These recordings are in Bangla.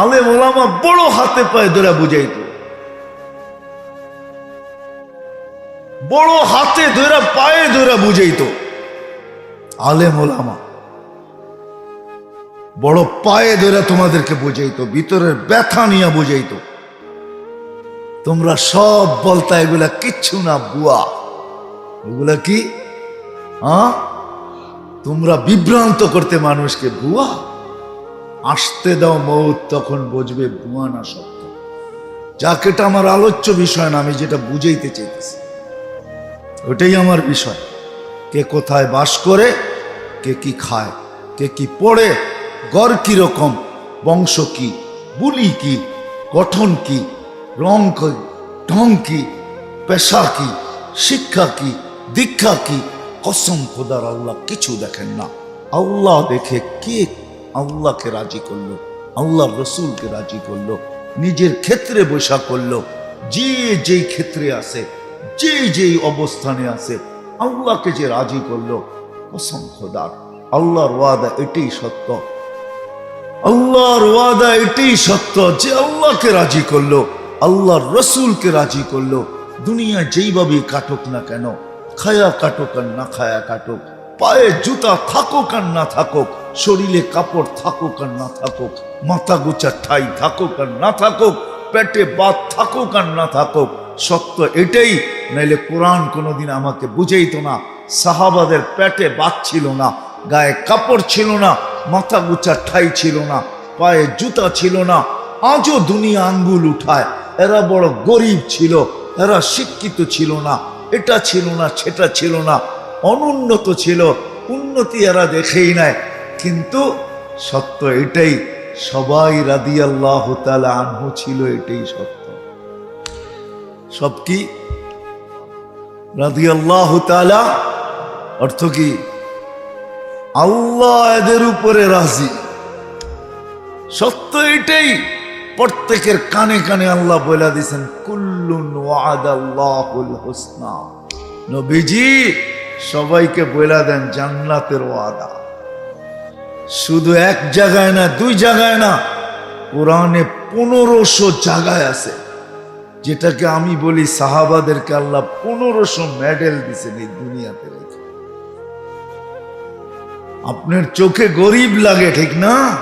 আলেম ওলামা বড় হাতে পায়ে ধরে বুঝাইতো বড় হাতে ধরে, পায়ে ধরে বুঝাইতো আলে ওলামা, বড় পায়ে ধরে তোমাদেরকে বুঝাইতো ভিতরের ব্যথা নিয়ে বুঝাইতো তোমরা সব বলতা, এগুলা কিচ্ছু না, বুয়া। ওগুলা কি? হ্যাঁ তোমরা বিভ্রান্ত করতে মানুষকে বুয়া? আসতে দাও মৌত, তখন বুঝবে বুয়া না সত্য। যাক, এটা আমার আলোচ্য বিষয় না, আমি যেটা বুঝাইতে চাইতেছি। ওটাই আমার বিষয়। কে কোথায় বাস করে, কে কি খায়, কে কি পড়ে, গড় কি রকম, বংশ কি, বুলি কি, গঠন কি, রং কি, ঢং কি, পেশা কি, শিক্ষা কি, দীক্ষা কি, কসম খোদার আল্লাহ, কিছু দেখেন না। আল্লাহ দেখে কে আল্লাহকে রাজি করল আল্লাহ রসুলকে রাজি করল, নিজের ক্ষেত্রে বৈশা করল, যে যেই ক্ষেত্রে আছে, যে যেই অবস্থানে আছে, আল্লাহকে যে রাজি করল, কসম আল্লাহর ওয়াদা এটাই সত্য। আল্লাহর ওয়াদা এটাই সত্য যে আল্লাহকে রাজি করল, আল্লাহর রসুলকে রাজি করল, দুনিয়া যেইভাবেই কাটুক না কেন, খায়া কাটুক আর না খায়া কাটুক, পায়ে জুতা থাকুক আর না থাকুক শরীরে কাপড় থাকুক আর না থাকুক, মাথা গোচা ঠাই থাকুক আর না থাকুক, পেটে বাদ থাকুক আর না থাকুক, সত্য এটাই, নাইলে কোরআন কোনোদিন আমাকে বুঝাইতো না, সাহাবাদের পেটে বাত ছিল না, গায়ে কাপড় ছিল না, মাথা গুচা ঠাই ছিল না, পায়ে জুতা ছিল না, আজও দুনিয়া আঙ্গুল উঠায়, এরা বড় গরিব ছিল, এরা শিক্ষিত ছিল না, এটা ছিল না, সেটা ছিল না, অনুন্নত ছিল, উন্নতি এরা দেখেই নেয় কিন্তু সত্য এটাই, সবাই রাদি আল্লাহ আনহু ছিল এটাই সত্য। সব কি? রাদি আল্লাহ অর্থ কি? আল্লাহ এদের উপরে রাজি। সত্য এটাই, প্রত্যেকের কানে কানে আল্লাহ বলে দিয়েছেন, কুল্লুন ওয়াদাল্লাহুল হুসনা। নবীজি সবাইকে বলে দেন, জান্নাতের ওয়াদা। শুধু এক জায়গায় না, দুই জায়গায় না, কোরআনে পনেরোশো জায়গায় আছে। যেটাকে আমি বলি সাহাবাদেরকে আল্লাহ পনেরোশো মেডেল দিছেন এই দুনিয়াতে রেখে। আপনার চোখে গরিব লাগে, ঠিক না?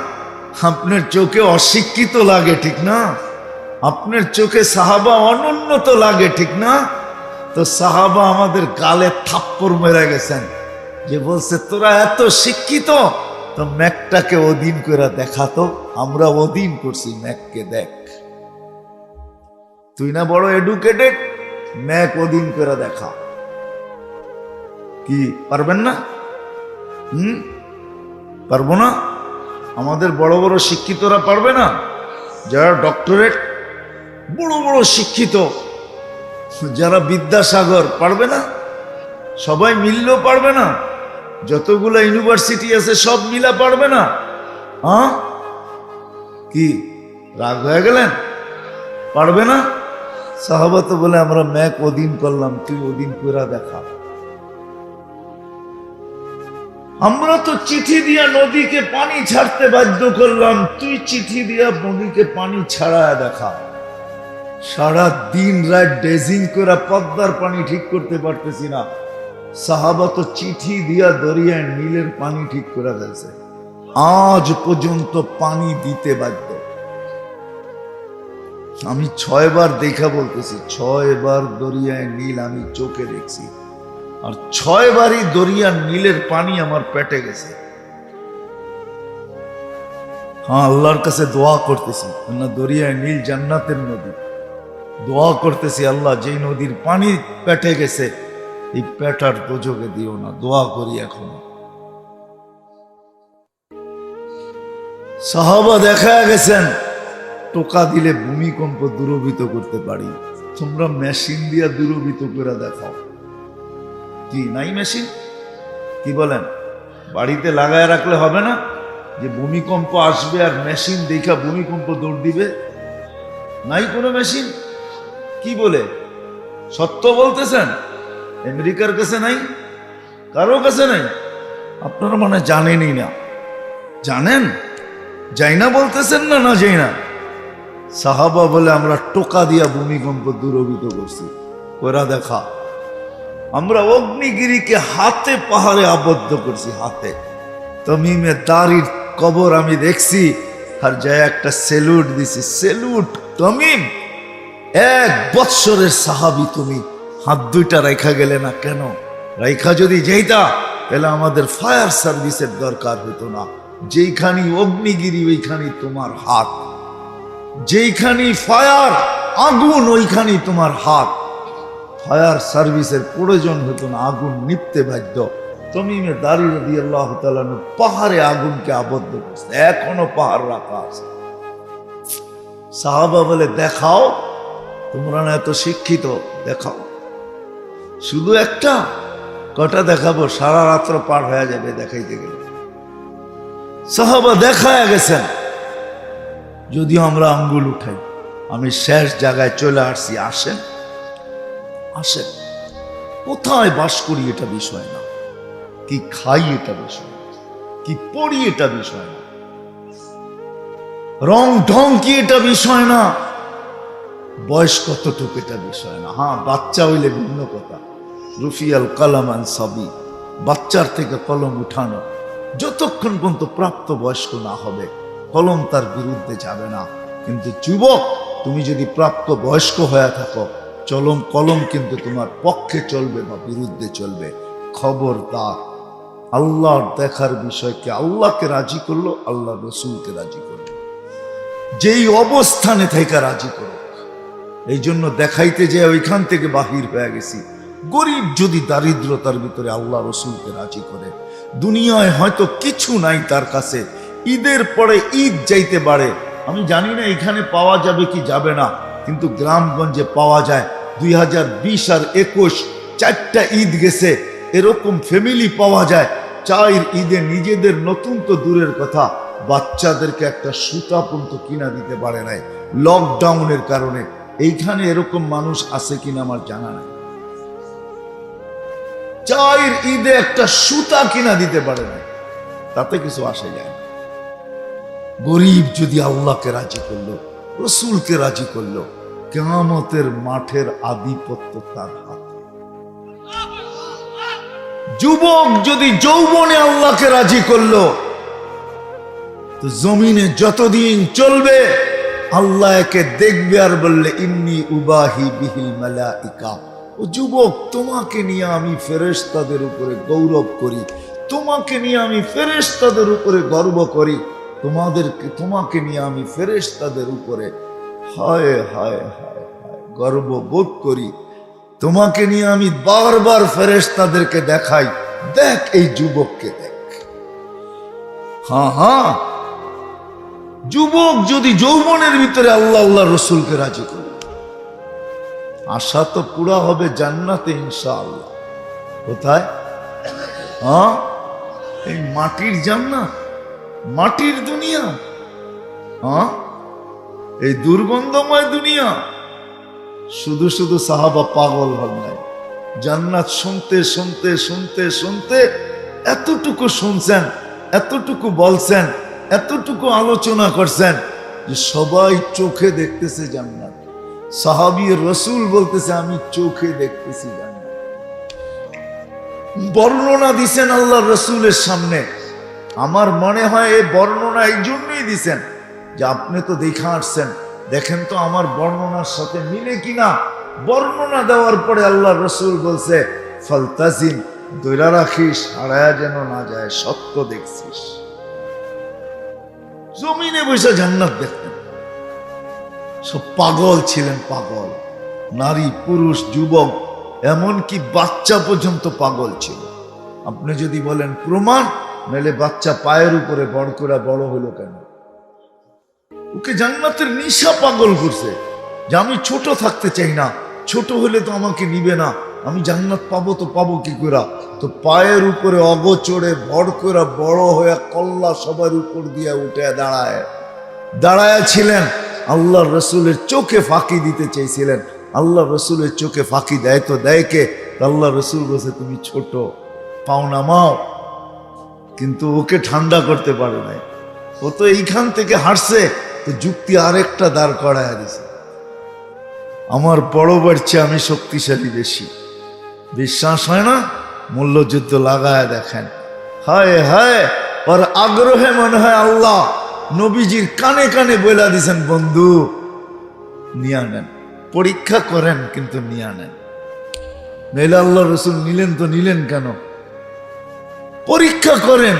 আপনার চোখে অশিক্ষিত লাগে, ঠিক না? আপনার চোখে সাহাবা অনুন্নত লাগে, ঠিক না? তো সাহাবা আমাদের গালে থাপ্পড় মেরে গেছেন। যে বলছে, তোরা এত শিক্ষিত তো ম্যাকটাকে অধীন করে দেখাতো আমরা অধীন করছি ম্যাককে দেখ। তুই না বড় এডুকেটেড ম্যাক অধীন করে দেখা। কি, পারবেন না? হুম? পারব না? আমাদের বড় বড় শিক্ষিতরা পারবে না? যারা ডক্টরেট বড় বড় শিক্ষিত, যারা বিদ্যাসাগর, পারবে না? সবাই মিললেও পারবে না? যতগুলো ইউনিভার্সিটি আছে, সব মিলা পারবে না। হ্যাঁ? কি, রাগ হয়ে গেলেন? পারবে না? সাহাবা বলে, আমরা ম্যাক অধীন করলাম, তুই অধীন করে দেখা। আমরা তো চিঠি দিয়া নদীকে পানি ছাড়তে বাধ্য করলাম, তুই চিঠি দিয়া নদীকে পানি ছাড়ায় দেখা। সারা দিন রাত ডেজিং করে পদ্মার পানি ঠিক করতে পারতেছি না। সাহাবা তো চিঠি দিয়া দরিয়ায় নীলের পানি ঠিক করে ফেলছে। আজ পর্যন্ত পানি দিতে বাধ্য। আমি ছয়বার দেখা বলতেছি, ছয়বার দরিয়ায় নীল আমি চোখে দেখছি। আর ছয়বারই দরিয়ার নীলের পানি আমার পেটে গেছে। হ্যাঁ আল্লাহর কাছে দোয়া করতেছি না দরিয়ায় নীল জান্নাতের নদী। দোয়া করতেছি, আল্লাহ যেই নদীর পানি পেটে গেছে এই পেটার তোজকে দিও না, দোয়া করি এখন। সাহাবা দেখা গেছেন, টোকা দিলে ভূমিকম্প দূরভূত করতে পারি। তোমরা মেশিন দিয়া দূরভূত করে দেখাও। কি, নাই মেশিন? কি বলেন? বাড়িতে লাগায় রাখলে হবে না? যে ভূমিকম্প আসবে আর মেশিন দেখা ভূমিকম্প দৌড় দিবে? নাই কোনো মেশিন? কি বলে? সত্য বলতেছেন? আমেরিকার কাছে নাই, কারও কাছে নাই। আপনারা মানে জানেনই না। জানেন? যাই না বলতেছেন না না যাই না। সাহাবা বলে আমরা টোকা দিয়া ভূমিকম্প দূরবিত করছি। ওরা দেখা, আমরা অগ্নিগিরিকে হাতে পাহাড়ে আবদ্ধ করছি, হাতে। তমিমে দাড়ির কবর আমি দেখছি, আর যায় একটা সেলুট দিছি। সেলুট, তমিম, এক বৎসরের সাহাবি তুমি। হাত দুইটা রেখা গেলে না কেন? রেখা যদি যেইতা, তাহলে আমাদের ফায়ার সার্ভিসের দরকার হতো না। যেইখানি অগ্নিগিরি ওইখানি তোমার হাত। যেইখানি ফায়ার, আগুন ওইখানি তোমার হাত। ফায়ার সার্ভিসের প্রয়োজন হতো না, আগুন নিপতে বাধ্য। তমিমে দাঁড়িয়ে দিয়ে আল্লাহ তালানু পাহাড়ে আগুনকে আবদ্ধ করছে। এখনও পাহাড় রাখা আছে। সাহাবা বলে, দেখাও, তোমরা না এত শিক্ষিত, দেখাও। শুধু একটা? কটা দেখাবো? সারা রাত্র পার হয়ে যাবে দেখাইতে গেলে। সাহাবা দেখায় গেছেন। যদিও আমরা আঙ্গুল উঠাই, আমি শেষ জায়গায় চলে আসছি, আসেন। আসেন। কোথায় বাস করি এটা বিষয় না। কি খাই এটা বিষয় না। কি পড়ি এটা বিষয় না। রং ঢং কি এটা বিষয় না। বয়স কতটুকু এটা বিষয় না। হ্যাঁ বাচ্চা হইলে ভিন্ন কথা। রুফিয়াল কালামান সবই বাচ্চার থেকে কলম উঠানো, যতক্ষণ পর্যন্ত প্রাপ্ত বয়স্ক না হবে, কলম তার বিরুদ্ধে যাবে না। কিন্তু যুবক, তুমি যদি প্রাপ্ত বয়স্ক হয়ে থাকো, চলম কলম কিন্তু তোমার পক্ষে চলবে বা বিরুদ্ধে চলবে। খবরদার, আল্লাহর দেখার বিষয়কে আল্লাহকে রাজি করল আল্লাহ রসুলকে রাজি করল। যেই অবস্থানে থেকে রাজি করো এই জন্য দেখাইতে যে ওইখান থেকে বাহির হয়ে গেছি। গরিব যদি দারিদ্রতার ভিতরে আল্লাহ রসুলকে রাজি করে, দুনিয়ায় হয়তো কিছু নাই তার কাছে, ঈদের পরে ঈদ যাইতে পারে। আমি জানি না এখানে পাওয়া যাবে কি যাবে না, কিন্তু গ্রামগঞ্জে পাওয়া যায়। দুই হাজার বিশ আর একুশ, চারটা ঈদ গেছে, এরকম ফ্যামিলি পাওয়া যায়। চায়ের ঈদে নিজেদের নতুন তো দূরের কথা, বাচ্চাদেরকে একটা সুতা পর্যন্ত কিনা দিতে পারে নাই লকডাউনের কারণে। এইখানে এরকম মানুষ আছে কিনা আমার জানা নাই। চায়ের ঈদে একটা সুতা কিনা দিতে পারে না। তাতে কিছু আসে যায় গরিব যদি আল্লাহকে রাজি করল, রসুলকে রাজি করল কেমতের মাঠের আধিপত্য তার হাতে। যুবক যদি যৌবনে আল্লাহকে রাজি করল, তো জমিনে যতদিন চলবে, আল্লাহ একে দেখবে আর বললে, ইন্নি উবাহি বিহিল মালাইকা। ও যুবক, তোমাকে নিয়ে আমি ফেরেশতাদের উপরে গৌরব করি। তোমাকে নিয়ে আমি ফেরেশতাদের উপরে গর্ব করি। তোমাদেরকে, তোমাকে নিয়ে আমি ফেরেশতাদের উপরে হায় হায় হায় হায় গর্ব বোধ করি। তোমাকে নিয়ে আমি বারবার ফেরেশতাদেরকে দেখাই। দেখ এই যুবককে দেখ। হ্যাঁ হ্যাঁ। যুবক যদি যৌবনের ভিতরে আল্লাহ আল্লাহ রসুলকে রাজি করে। আশা তো পুরা হবে জান্নাতে ইনশাআল্লাহ। কোথায়? হ্যাঁ? এই মাটির জান্নাত, মাটির দুনিয়া। হ্যাঁ? এই দুর্গন্ধময় দুনিয়া। শুধু শুধু সাহাবা পাগল হন নাই। জান্নাত শুনতে শুনতে শুনতে শুনতে এতটুকু শুনছেন, এতটুকু বলছেন, এতটুকু আলোচনা করছেন যে সবাই চোখে দেখতেছে জান্নাত। সাহাবি রসুল বলতেছে, আমি চোখে দেখতেছি বর্ণনা দিছেন আল্লাহ রসুলের সামনে। আমার মনে হয় এই বর্ণনা এই জন্যই দিছেন যে আপনি তো দেখা আসছেন। দেখেন তো আমার বর্ণনার সাথে মিলে কিনা। বর্ণনা দেওয়ার পরে আল্লাহ রসুল বলছে ফলতাজিম দৈরা রাখিস, হারায়া যেন না যায়, সত্য দেখছিস। জমিনে বসে জান্নাত দেখতেন। সব পাগল ছিলেন পাগল। নারী, পুরুষ, যুবক, এমনকি বাচ্চা পর্যন্ত পাগল ছিল। আপনি যদি বলেন প্রমাণ, নাহলে বাচ্চা পায়ের উপরে বড় করে বড় হলো কেন? ওকে জান্নাতের নিশা পাগল করছে। যে আমি ছোট থাকতে চাই না, ছোট হলে তো আমাকে নিবে না। আমি জান্নাত পাবো তো পাবো কি করে? তো পায়ের উপরে অগচড়ে ভর করে বড় হয়ে কল্লা সবার উপর দিয়ে উঠে দাঁড়ায়। দাঁড়ায় ছিলেন আল্লাহ রসুলের চোখে ফাঁকি দিতে চেয়েছিলেন আল্লাহ রসুলের চোখে ফাঁকি দেয় তো দেয় কে? আল্লাহ রসুল বসে তুমি ছোট, পাও না মাও। কিন্তু ওকে ঠান্ডা করতে পারে নাই। ও তো এইখান থেকে হাঁটছে, তো যুক্তি আরেকটা দাঁড় করায় দিছে। আমার বড় বাড়ছে আমি শক্তিশালী বেশি। বিশ্বাস হয় না? মূল্যযুদ্ধ লাগায় দেখেন। হায় হায়, ওর আগ্রহে মনে হয় আল্লাহ নবীজির কানে কানে বইলা দিছেন, বন্ধু, নিয়া নেন। পরীক্ষা করেন, কিন্তু নিয়া নেন। নইলে আল্লাহ রসুল নিলেন তো নিলেন কেন? পরীক্ষা করেন,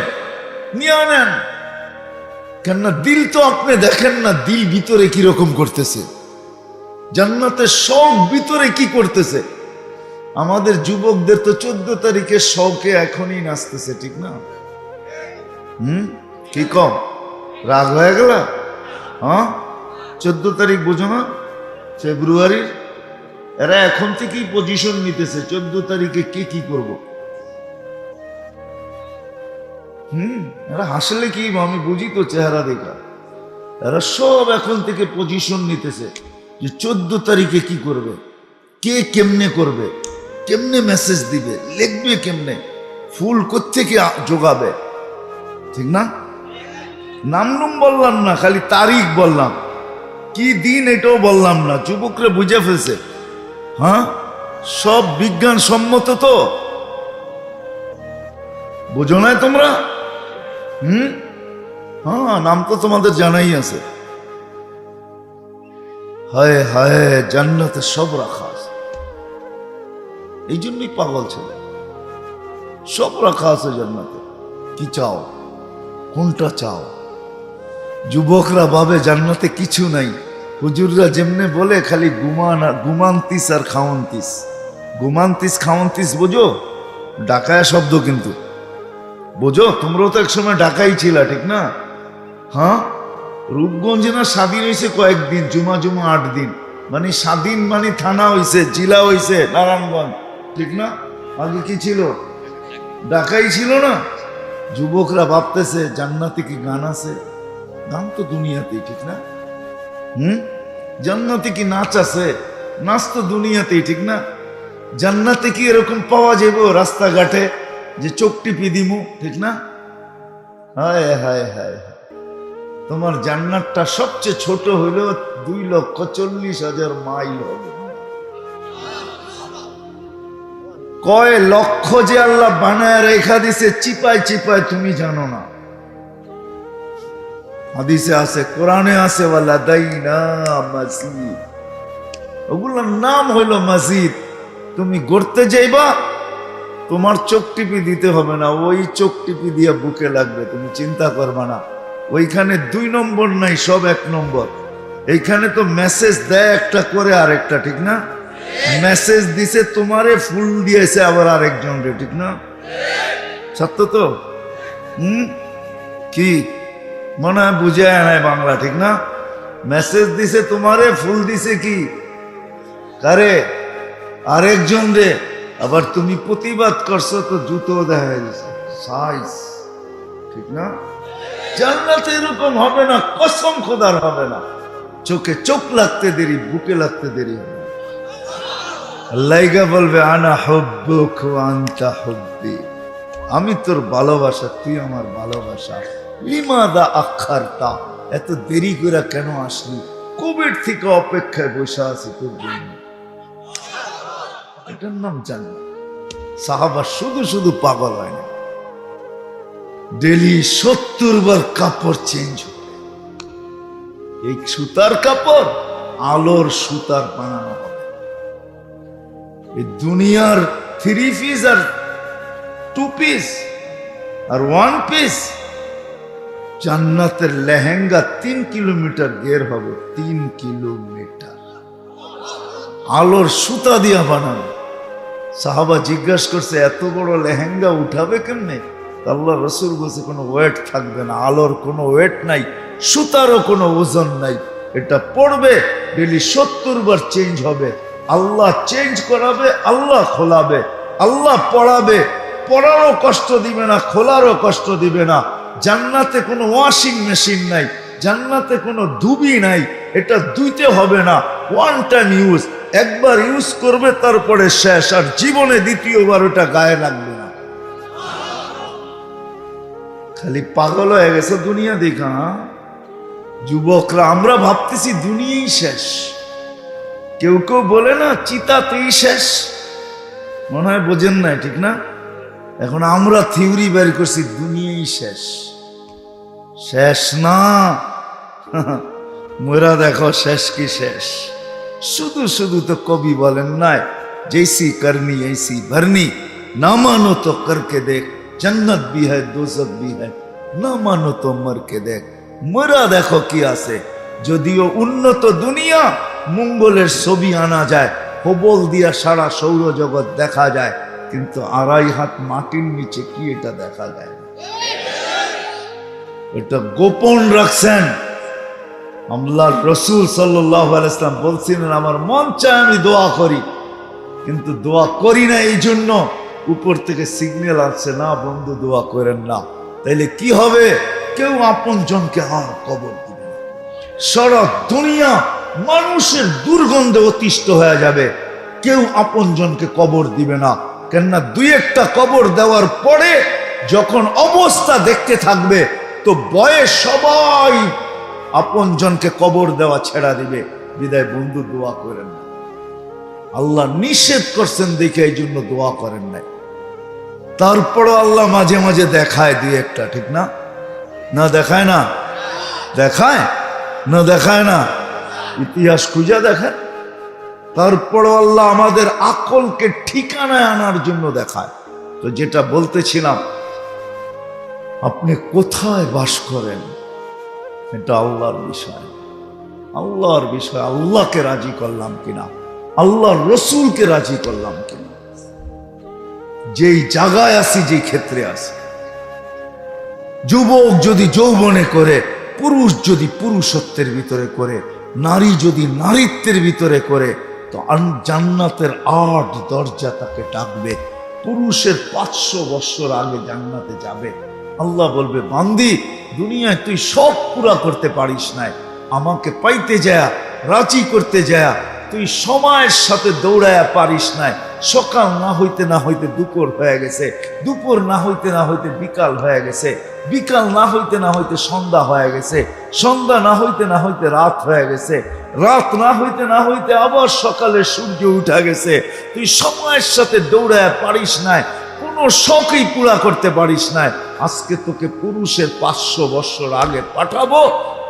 নিয়ে নেন। কেননা দিল তো আপনি দেখেন না, দিল ভিতরে কি রকম করতেছে। জান্নাতের শখ ভিতরে কি করতেছে। আমাদের যুবকদের তো চোদ্দ তারিখে শখে এখনই নাচতেছে, ঠিক না? হুম? কি কম? রাগ হয়ে গেল? হ্যাঁ? চোদ্দ তারিখ বোঝো না? ফেব্রুয়ারির এরা এখন থেকেই পজিশন নিতেছে। চোদ্দ তারিখে কে কি করব? হুম? এরা হাসলে কি? আমি বুঝি তো চেহারা দেখা। এরা সব এখন থেকে পজিশন নিতেছে যে চোদ্দ তারিখে কি করবে? কে কেমনে করবে? কেমনে মেসেজ দিবে? লিখবে কেমনে? ফুল কোত্থেকে আ- যোগাবে? ঠিক না? নাম নুম বললাম না, খালি তারিখ বললাম। কি দিন এটাও বললাম না, যুবকরা বুঝে ফেলছে। হ্যাঁ? সব বিজ্ঞান সম্মত তো। বুঝো না তোমরা? হুম? হ্যাঁ নাম তো তোমাদের জানাই আছে। হায় হায়, জান্নাতে সব রাখা আছে। এই জন্যই পাগল ছেলে। সব রাখা আছে জান্নাতে। কি চাও? কোনটা চাও? যুবকরা ভাবে জান্নাতে কিছু নাই। হুজুররা যেমনে বলে, খালি গুমান আর গুমান্তিস আর খাওয়ান্তিস। গুমান্তিস, খাওয়ান্তিস বোঝো? ডাকায়া শব্দ কিন্তু। বোঝো? তোমরাও তো একসময় ডাকাই ছিলা, ঠিক না? হ্যাঁ? রূপগঞ্জে না স্বাধীন হয়েছে কয়েকদিন, জুমা জুমা আট দিন। মানে স্বাধীন মানে থানা হয়েছে জেলা হয়েছে নারায়ণগঞ্জ, ঠিক না? আগে কি ছিল? ডাকাই ছিল না? যুবকরা ভাবতেছে, জান্নাতে কি গান আছে? গান তো দুনিয়াতেই ঠিক না? হুম? জান্নাতে কি নাচ আছে? নাচ তো দুনিয়াতেই ঠিক না? জান্নাতে কি এরকম পাওয়া যাবে রাস্তাঘাটে যে চোখ টিপি দিমু ঠিক না? হায় হায় হায় হায়। তোমার জান্নাতটা সবচেয়ে ছোট হইলেও দুই লক্ষ চল্লিশ হাজার মাইল হবে। কয় লক্ষ যে আল্লাহ বানায় রেখা দিছে চিপায় চিপায় তুমি জানো না। হাদিসে আছে, কোরআনে আছে, ওয়ালা দাইনা মসজিদ ওগুলোর নাম হইল মসজিদ তুমি গড়তে যাইবা, তোমার চোখ টিপি দিতে হবে না, ওই চোখ টিপি দিয়ে বুকে লাগবে, তুমি চিন্তা করবা না। ওইখানে দুই নম্বর নাই, সব এক নম্বর। এইখানে তো মেসেজ দেয় একটা করে, আরেকটা, ঠিক না? মেসেজ দিছে, তোমারে ফুল দিয়েছে আবার আরেকজন রে ঠিক না? সত্য তো? হুম? কি? মনে হয় বুঝে নাই বাংলা, ঠিক না? মেসেজ দিছে তোমারে, ফুল দিছে কি? কারে? আরেকজন রে। আবার তুমি প্রতিবাদ করছ, তো জুতো দেখা গেছে সাইজ ঠিক না? জান্নাতে এরকম হবে না, কসম খোদার হবে না। চোখে চোখ লাগতে দেরি, বুকে লাগতে দেরি হবে। বলবে, আনা হব্বুক ওয়া আনতা হব্বি। আমি তোর ভালোবাসা, তুই আমার ভালোবাসা। লিমাদা আখারটা এত দেরি করে কেন আসলি? কোভিড থেকে অপেক্ষায় বসে আছি তোর জন্য। এটার নাম জান্নাত সাহাবা শুধু শুধু পাগল হয় না। ডেলি সত্তর বার কাপড় চেঞ্জ এই সুতার কাপড় আলোর সুতার বানানো হবে। এই দুনিয়ার থ্রি পিস আর টু পিস আর ওয়ান পিস জান্নাতের লেহেঙ্গা তিন কিলোমিটার গের হবে, তিন কিলোমিটার। আলোর সুতা দিয়া বানানো। সাহাবা জিজ্ঞাসা করছে, এত বড় লেহেঙ্গা উঠাবে কেমনে? আল্লাহ রসুল বলছে, কোনো ওয়েট থাকবে না, আলোর কোনো ওয়েট নাই, সুতারও কোনো ওজন নাই। এটা পড়বে ডেলি সত্তর বার চেঞ্জ হবে। আল্লাহ চেঞ্জ করাবে, আল্লাহ খোলাবে। আল্লাহ পড়াবে, পড়ারও কষ্ট দিবে না, খোলারও কষ্ট দিবে না। জান্নাতে কোনো ওয়াশিং মেশিন নাই, জান্নাতে কোনো ধুবি নাই, এটা দুইতে হবে না ওয়ান টাইম ইউজ একবার ইউজ করবে তারপরে শেষ, আর জীবনে দ্বিতীয়বার ওটা গায়ে লাগবে না। খালি পাগল হয়ে গেছে দুনিয়া দেখা? যুবকরা, আমরা ভাবতেছি দুনিয়াই শেষ। কেউ কেউ বলে না, চিতাতেই শেষ। মনে হয় বোঝেন না ঠিক না? এখন আমরা থিওরি বের করছি, দুনিয়াই শেষ। শেষ না? মোরা দেখো শেষ কি শেষ? শুধু শুধু তো কবি বলেন নাই জেসি করনি এসি ভরনি। না মানো তো করকে দেখ, জন্নত বি হ্যাঁ দোজক বি হ্যাঁ না মানো তো মরকে দেখ। মোরা দেখো কি আছে? যদিও উন্নত দুনিয়া, মঙ্গলের ছবি আনা যায়, হবল দিয়া সারা সৌরজগৎ দেখা যায়, কিন্তু আড়াই হাত মাটির নিচে কি এটা দেখা যায়? এটা গোপন রাখছেন। আমলার রসুল সাল্লাহ ইসলাম বলছিলেন, আমার মন চায় আমি দোয়া করি। কিন্তু দোয়া করি না এই জন্য উপর থেকে সিগন্যাল আসছে, না বন্ধু, দোয়া করেন না। তাইলে কি হবে? কেউ আপন জনকে আর কবর দিবে না। সারা দুনিয়া মানুষের দুর্গন্ধে অতিষ্ঠ হয়ে যাবে। কেউ আপন জনকে কবর দিবে না। কেননা দুই একটা কবর দেওয়ার পরে যখন অবস্থা দেখতে থাকবে তো বয়স সবাই আপন জনকে কবর দেওয়া ছেড়া দিবে। বিদায়, বন্ধু, দোয়া করেন না। আল্লাহ নিষেধ করছেন দেখে এই জন্য দোয়া করেন নাই। তারপরও আল্লাহ মাঝে মাঝে দেখায় দিয়ে একটা, ঠিক না? না দেখায় না? দেখায়? না দেখায় না? ইতিহাস খুঁজে দেখেন। তারপরও আল্লাহ আমাদের আকলকে ঠিকানায় আনার জন্য দেখায়। তো যেটা বলতেছিলাম আপনি কোথায় বাস করেন? এটা আল্লাহর বিষয়। আল্লাহর বিষয় আল্লাহকে রাজি করলাম কিনা? আল্লাহর রসুলকে রাজি করলাম কিনা? যেই জায়গায় আসি যেই ক্ষেত্রে আসি যুবক যদি যৌবনে করে, পুরুষ যদি পুরুষত্বের ভিতরে করে, নারী যদি নারীত্বের ভিতরে করে, তো জান্নাতের আট দরজা তাকে ডাকবে। পুরুষের পাঁচশো বৎসর আগে জান্নাতে যাবে। আল্লাহ বলবে বান্দি দুনিয়ায় তুই সব পুরা করতে পারিস নাই আমাকে পাইতে যায় রাজি করতে যায় তুই সময়ের সাথে দৌড়ায়া পারিস নাই সকাল না হইতে না হইতে দুপুর হয়ে গেছে দুপুর না হইতে না হইতে বিকাল হয়ে গেছে বিকাল না হইতে না হইতে সন্ধ্যা হয়ে গেছে সন্ধ্যা না হইতে না হইতে রাত হয়ে গেছে রাত না হইতে না হইতে আবার সকালে সূর্য উঠা গেছে তুই সময়ের সাথে দৌড়ায় পারিস নাই কোনো শখই পুরা করতে পারিস নাই। আজকে তোকে পুরুষের পাঁচশো বছর আগে পাঠাবো,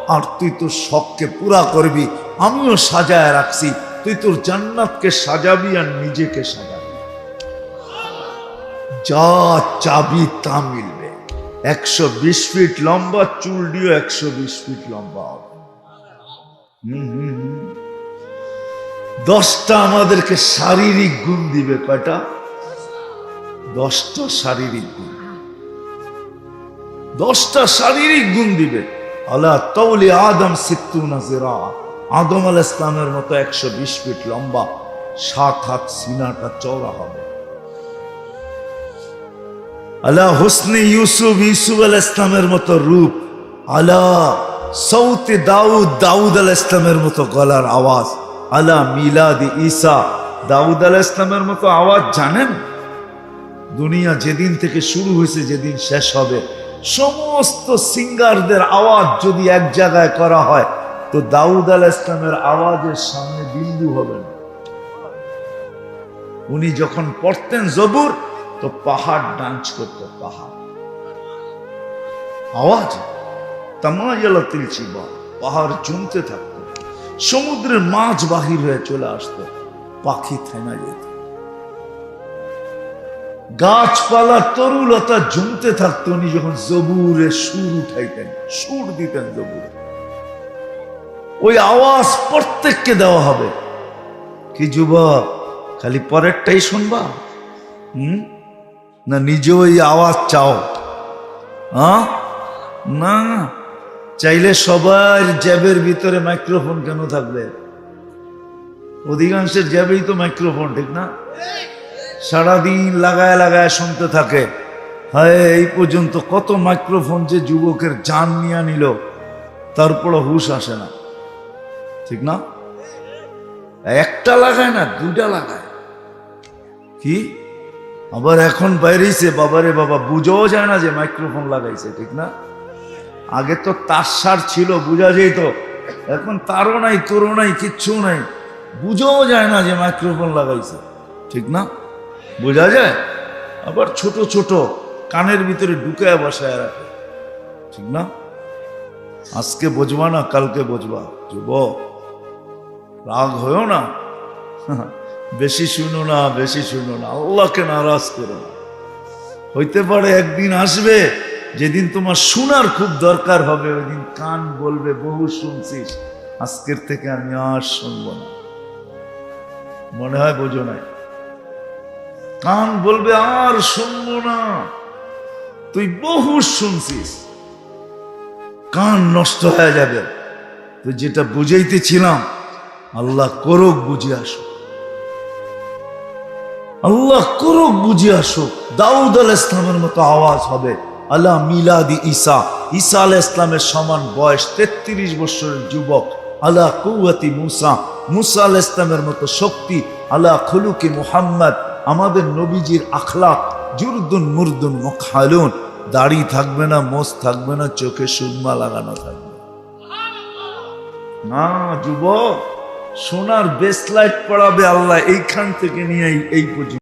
আর তুই তোর শখকে পুরা করবি। আমিও সাজায় রাখছি। তুই তোর জান্নাতকে সাজাবি আর নিজেকে সাজাবি। যা চাবি তা মিলবে। একশো বিশ ফিট লম্বা, চুল চুলডিও একশো বিশ ফিট লম্বা হবে। দশটা আমাদেরকে শারীরিক গুণ দিবে কয়টা? দশটা শারীরিক গুণ। দশটা শারীরিক গুণ দিবে। আল্লাহ তৌলি আদম সিত্তু নাজিরা আদম আল ইসলামের মতো একশো বিশ ফিট লম্বা, সাত হাত সিনাটা চওড়া হবে। আল্লাহ হুসনি ইউসুফ ইউসুফ আল ইসলামের মতো রূপ। আল্লাহ সৌতে দাউদ দাউদ আল ইসলামের মতো গলার আওয়াজ। আলা মিলাদি ঈসা, দাউদ আল ইসলামের মতো আওয়াজ জানেন? দুনিয়া যেদিন থেকে শুরু হয়েছে, যেদিন শেষ হবে, সমস্ত সিঙ্গারদের আওয়াজ যদি এক জায়গায় করা হয়, তো দাউদ আল ইসলামের আওয়াজের সামনে বিন্দু হবে না। উনি যখন পড়তেন জবুর, তো পাহাড় ডান্স করত পাহাড়। আওয়াজ? তামায়ালা তিলছি বা পাহাড় জমতে থাকতো। সমুদ্রের মাছ বাহির হয়ে চলে আসতো, পাখি থেনা যেত। গাছপালা তরুলতা জমতে থাকতো উনি যখন জবুরে সুর উঠাইতেন, সুর দিতেন জবুরে। ওই আওয়াজ প্রত্যেককে দেওয়া হবে। কি যুবক, খালি পরেরটাই শুনবা? হুম? না নিজে ওই আওয়াজ চাও? হ্যাঁ না। চাইলে সবার জ্যাবের ভিতরে মাইক্রোফোন কেন থাকবে? অধিকাংশের জ্যাবেই তো মাইক্রোফোন, ঠিক না? সারাদিন লাগায় লাগায় শুনতে থাকে। হায়, এই পর্যন্ত কত মাইক্রোফোন যে যুবকের জান নিয়ে নিল তারপরে হুশ আসে না। ঠিক না? একটা লাগায় না দুটা লাগায়। কি? আবার এখন বাইরেছে, বাবারে বাবা, বুঝাও যায় না যে মাইক্রোফোন লাগাইছে, ঠিক না? আগে তো তার সার ছিল, বুঝা যেত। এখন তারও নাই, তোরও নাই, কিচ্ছু নাই। বুঝাও যায় না যে মাইক্রোফোন লাগাইছে, ঠিক না? বোঝা যায়? আবার ছোট ছোট কানের ভিতরে ঢুকায় বসায় রাখে। ঠিক না? আজকে বোঝবা না, কালকে বোঝবা। যুব রাগ হয়েও না। বেশি শুনো না, বেশি শুনো না। আল্লাহকে নারাজ করো হইতে পারে একদিন আসবে, যেদিন তোমার শোনার খুব দরকার হবে ওই দিন কান বলবে, বহু শুনছিস। আজকের থেকে আমি আর শুনব না। মনে হয় বোঝো নাই। কান বলবে, আর শুনব না। তুই বহু শুনছিস। কান নষ্ট হয়ে যাবে। তো যেটা বুঝাইতেছিলাম, আল্লাহ করুক বুঝে আসো আল্লাহ করুক বুঝে আসো দাউদ আল ইসলামের মতো আওয়াজ হবে আল্লাহ মিলাদি ঈসা। ঈসা আল ইসলামের সমান বয়স তেত্রিশ বছরের যুবক আল্লাহ কৌয়াতি মুসা। মুসা আল ইসলামের মতো শক্তি আল্লাহ খুলুকি মুহাম্মদ। আমাদের নবীজির আখলাক জুরদুন মুরদুন মুখালুন, দাড়ি থাকবে না মোস থাকবে না, চোখে সুরমা লাগানো থাকবে। না, যুবক, সোনার বেসলাইট পড়াবে আল্লাহ, এইখান থেকে নিয়ে এই- পর্যন্ত।